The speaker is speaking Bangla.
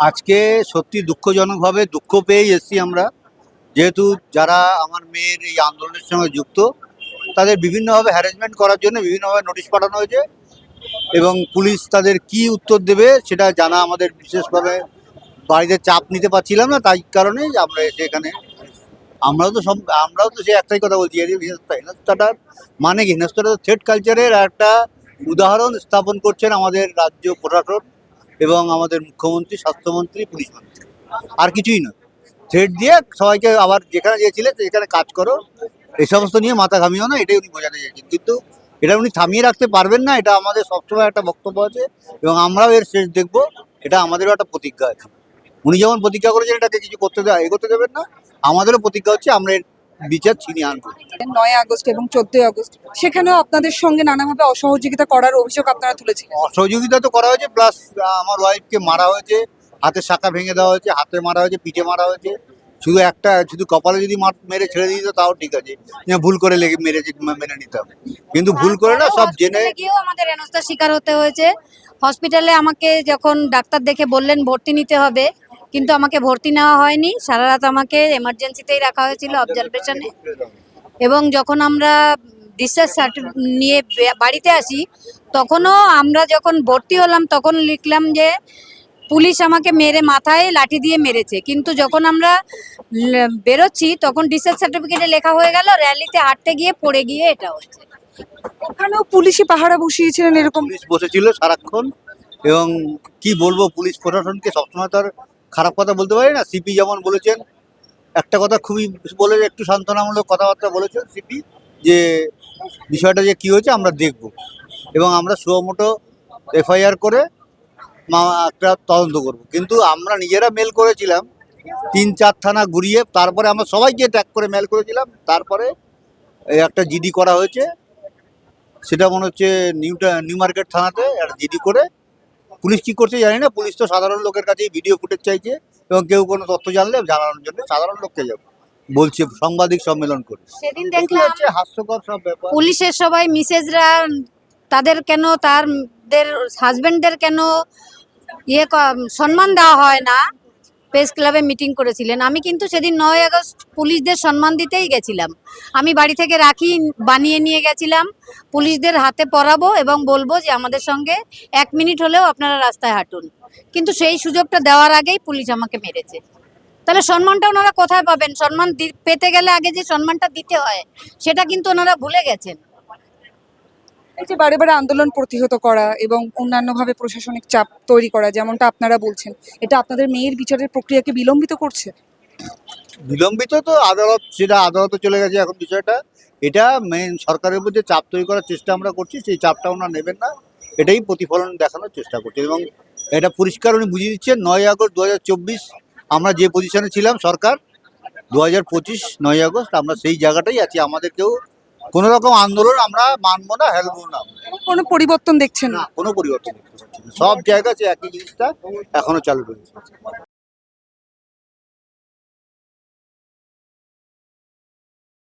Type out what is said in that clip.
আজকে সত্যি দুঃখজনকভাবে দুঃখ পেয়েই এসেছি আমরা। যেহেতু যারা আমার মেয়ের এই আন্দোলনের সঙ্গে যুক্ত, তাদের বিভিন্নভাবে হ্যারাসমেন্ট করার জন্য বিভিন্নভাবে নোটিশ পাঠানো হয়েছে এবং পুলিশ তাদের কি উত্তর দেবে সেটা জানা আমাদের বিশেষভাবে বাড়িতে চাপ নিতে পারছিলাম না, তাই কারণে আমরা এসে এখানে আমরাও তো সব, আমরাও তো সে একটাই কথা বলছি হেনস্থা হেনস্থাটার মানে কি? হেনস্থাটা থ্রেড কালচারের একটা উদাহরণ স্থাপন করছেন আমাদের রাজ্য প্রশাসন। এবং আমাদের মুখ্যমন্ত্রী, স্বাস্থ্যমন্ত্রী, পুলিশ মন্ত্রী। আর কিছুই নয়। থ্রেড দিয়ে সবাইকে আবার যেখানে গিয়েছিলেন সেখানে কাজ করো। এই সমস্ত নিয়ে মাথা ঘামিও না, এটাই উনি বোঝাতে চাইছেন। কিন্তু এটা উনি থামিয়ে রাখতে পারবেন না, এটা আমাদের সবসময় একটা বক্তব্য আছে এবং আমরাও এর শেষ দেখব, এটা আমাদেরও একটা প্রতিজ্ঞা আছে। উনি যেমন প্রতিজ্ঞা করেছেন এটাকে কিছু করতে দেওয়া এগোতে দেবেন না, আমাদেরও প্রতিজ্ঞা হচ্ছে আমরা বিচার ছিনিয়ে আনব নয় আগস্ট এবং চোদ্দই আগস্ট। সেখানেও আপনাদের সঙ্গে নানাভাবে অসহযোগিতা করার অভিযোগ আপনারা তুলেছিলেন। অসহযোগিতা তো করা হয়েছে প্লাস আমার ওয়াইফকে মারা হয়েছে হাতের শাখা ভেঙে দেওয়া হয়েছে হাতে মারা হয়েছে পিঠে মারা হয়েছে। শুধু একটা শুধু কপালে যদি মার- মেরে ছেড়ে দিত তাও ঠিক আছে। ভুল করে লেগে মেরেছে মে- মেনে নিতাম কিন্তু ভুল করে না সব জেনে গিয়েও আমাদের হেনস্থার শিকার হতে হয়েছে। হসপিটালে আমাকে যখন ডাক্তার দেখে বললেন ভর্তি নিতে হবে কিন্তু আমাকে ভর্তি নেওয়া হয়নি। সারা রাত আমাকে এমার্জেন্সিতেই রাখা হয়েছিল অবজারভেশনে এবং যখন আমরা ডিসচার্জ নিয়ে বাড়িতে আসি তখনও আমরা যখন ভর্তি হলাম তখন লিখলাম যে পুলিশ আমাকে মেরে মাথায় লাঠি দিয়ে মেরেছে। কিন্তু যখন আমরা বেরোচ্ছি তখন ডিসচার্জ সার্টিফিকেটে লেখা হয়ে গেল র্যালিতে হাঁটতে গিয়ে পড়ে গিয়ে এটা হয়েছে ওখানেও পুলিশি পাহারা বসিয়েছিলেন এরকম? পুলিশ বসেছিল সারাক্ষণ এবং কি বলব পুলিশ প্রশাসনকে সবসময় তার খারাপ কথা বলতে পারি না। সিপি যেমন বলেছেন, একটা কথা খুবই বলে একটু সান্ত্বনামূলক কথাবার্তা বলেছেন সিপি যে বিষয়টা যে কি হয়েছে আমরা দেখব। এবং আমরা সুমোটো এফআইআর করে একটা তদন্ত করব। কিন্তু আমরা নিজেরা মেল করেছিলাম, তিন চার থানা ঘুরিয়ে তারপরে আমরা সবাইকে ট্যাগ করে মেল করেছিলাম। তারপরে একটা জিডি করা হয়েছে, সেটা মনে হচ্ছে নিউটা নিউ মার্কেট থানাতে একটা জিডি করে পুলিশ কি করছে জানি না পুলিশ তো সাধারণ লোকের কাছেই ভিডিও ফুটেজ চাইছে এবং কেউ কোনো তথ্য জানলে জানানোর জন্য সাধারণ লোককে যাবে। বলছে সাংবাদিক সম্মেলন করে। সেদিন দেখলাম হচ্ছে হাস্যকর সব ব্যাপার। পুলিশের সবাই মিসেজরা তাদের কেন তারদের হাজবেন্ডদের কেন ইয়ে সম্মান দেওয়া হয় না? প্রেস ক্লাবে মিটিং করেছিলেন। আমি কিন্তু সেদিন নয় আগস্ট পুলিশদের সম্মান দিতেই গেছিলাম। আমি বাড়ি থেকে রাখি, বানিয়ে নিয়ে গেছিলাম। পুলিশদের হাতে পরাবো এবং বলব যে আমাদের সঙ্গে এক মিনিট হলেও আপনারা রাস্তায় হাঁটুন। কিন্তু সেই সুযোগটা দেওয়ার আগেই পুলিশ আমাকে মেরেছে। তাহলে সম্মানটা ওনারা কোথায় পাবেন? সম্মান পেতে গেলে আগে যে সম্মানটা দিতে হয়, সেটা কিন্তু ওনারা ভুলে গেছেন। এই যে বারে বারে আন্দোলন প্রতিহত করা এবং অন্যান্যভাবে প্রশাসনিক চাপ তৈরি করা, যেমনটা আপনারা বলছেন, এটা আপনাদের মেয়ের বিচারের প্রক্রিয়াকে বিলম্বিত করছে? বিলম্বিত তো আদালত, সেটা আদালতে চলে গেছে এখন বিষয়টা। এটা মেন সরকারের মধ্যে চাপ তৈরি করার চেষ্টা আমরা করছি, সেই চাপটা ওনারা নেবেন না। এটাই প্রতিফলন দেখানোর চেষ্টা করছে এবং এটা পরিষ্কার উনি বুঝিয়ে দিচ্ছেন নয় আগস্ট দু হাজার চব্বিশ আমরা যে পজিশনে ছিলাম সরকার দু হাজার পঁচিশ নয় আগস্ট আমরা সেই জায়গাটাই আছি আমাদেরকেও কোনো রকম আন্দোলন আমরা মানবো না হেলবো না। কোনো পরিবর্তন দেখছেন? না কোনো পরিবর্তন। সব জায়গায় একই জিনিসটা এখনও চালু রয়েছে